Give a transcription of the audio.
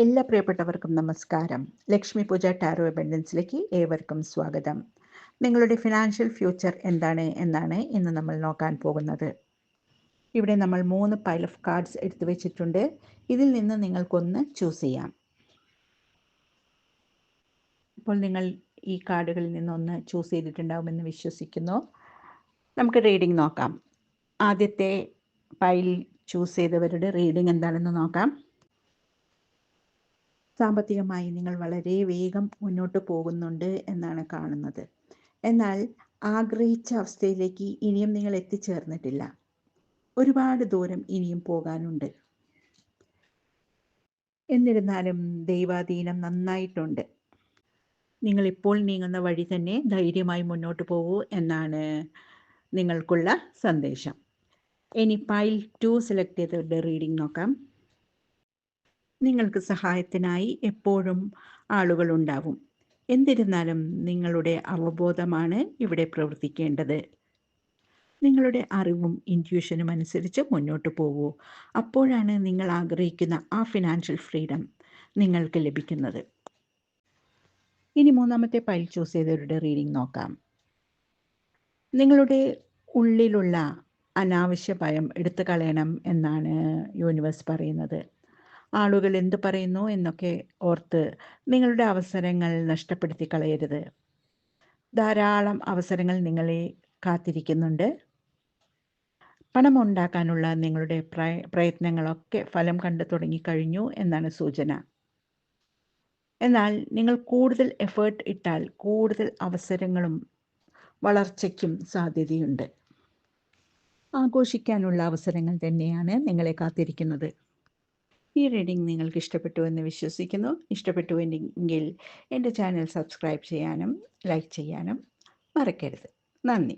എല്ലാ പ്രിയപ്പെട്ടവർക്കും നമസ്കാരം. ലക്ഷ്മി പൂജ ടാരോ അബൻഡൻസിലേക്ക് ഏവർക്കും സ്വാഗതം. നിങ്ങളുടെ ഫിനാൻഷ്യൽ ഫ്യൂച്ചർ എന്താണ് എന്നാണ് ഇന്ന് നമ്മൾ നോക്കാൻ പോകുന്നത്. ഇവിടെ നമ്മൾ മൂന്ന് പൈൽ ഓഫ് കാർഡ്സ് എടുത്തു വെച്ചിട്ടുണ്ട്. ഇതിൽ നിന്ന് നിങ്ങൾക്കൊന്ന് ചൂസ് ചെയ്യാം. ഇപ്പോൾ നിങ്ങൾ ഈ കാർഡുകളിൽ നിന്നൊന്ന് ചൂസ് ചെയ്തിട്ടുണ്ടാവുമെന്ന് വിശ്വസിക്കുന്നു. നമുക്ക് റീഡിംഗ് നോക്കാം. ആദ്യത്തെ പൈൽ ചൂസ് ചെയ്തവരുടെ റീഡിംഗ് എന്താണെന്ന് നോക്കാം. സാമ്പത്തികമായി നിങ്ങൾ വളരെ വേഗം മുന്നോട്ട് പോകുന്നുണ്ട് എന്നാണ് കാണുന്നത്. എന്നാൽ ആഗ്രഹിച്ച അവസ്ഥയിലേക്ക് ഇനിയും നിങ്ങൾ എത്തിച്ചേർന്നിട്ടില്ല. ഒരുപാട് ദൂരം ഇനിയും പോകാനുണ്ട്. എന്നിരുന്നാലും ദൈവാധീനം നന്നായിട്ടുണ്ട്. നിങ്ങൾ ഇപ്പോൾ നീങ്ങുന്ന വഴി തന്നെ ധൈര്യമായി മുന്നോട്ട് പോകൂ എന്നാണ് നിങ്ങൾക്കുള്ള സന്ദേശം. ഇനി പൈൽ ടു സെലക്ട് ചെയ്തവരുടെ റീഡിംഗ് നോക്കാം. നിങ്ങൾക്ക് സഹായത്തിനായി എപ്പോഴും ആളുകൾ ഉണ്ടാകും എന്നിരുന്നാലും നിങ്ങളുടെ അവബോധമാണ് ഇവിടെ പ്രവർത്തിക്കേണ്ടത്. നിങ്ങളുടെ അറിവും ഇന്റ്യൂഷനും അനുസരിച്ച് മുന്നോട്ട് പോകൂ. അപ്പോഴാണ് നിങ്ങൾ ആഗ്രഹിക്കുന്ന ആ ഫിനാൻഷ്യൽ ഫ്രീഡം നിങ്ങൾക്ക് ലഭിക്കുന്നത്. ഇനി മൂന്നാമത്തെ പൈൽ ചൂസ് ചെയ്തവരുടെ റീഡിംഗ് നോക്കാം. നിങ്ങളുടെ ഉള്ളിലുള്ള അനാവശ്യ ഭയം എടുത്തു കളയണം എന്നാണ് യൂണിവേഴ്സ് പറയുന്നത്. ആളുകൾ എന്ത് പറയുന്നു എന്നൊക്കെ ഓർത്ത് നിങ്ങളുടെ അവസരങ്ങൾ നഷ്ടപ്പെടുത്തി കളയരുത്. ധാരാളം അവസരങ്ങൾ നിങ്ങളെ കാത്തിരിക്കുന്നുണ്ട്. പണം ഉണ്ടാക്കാനുള്ള നിങ്ങളുടെ പ്രയത്നങ്ങളൊക്കെ ഫലം കണ്ടു തുടങ്ങിക്കഴിഞ്ഞു എന്നാണ് സൂചന. എന്നാൽ നിങ്ങൾ കൂടുതൽ എഫേർട്ട് ഇട്ടാൽ കൂടുതൽ അവസരങ്ങളും വളർച്ചയ്ക്കും സാധ്യതയുണ്ട്. ആഘോഷിക്കാനുള്ള അവസരങ്ങൾ തന്നെയാണ് നിങ്ങളെ കാത്തിരിക്കുന്നത്. ഈ റീഡിംഗ് നിങ്ങൾക്ക് ഇഷ്ടപ്പെട്ടു എന്ന് വിശ്വസിക്കുന്നു. ഇഷ്ടപ്പെട്ടു എങ്കിൽ എന്റെ ചാനൽ സബ്സ്ക്രൈബ് ചെയ്യാനും ലൈക്ക് ചെയ്യാനും മറക്കരുത്. നന്ദി.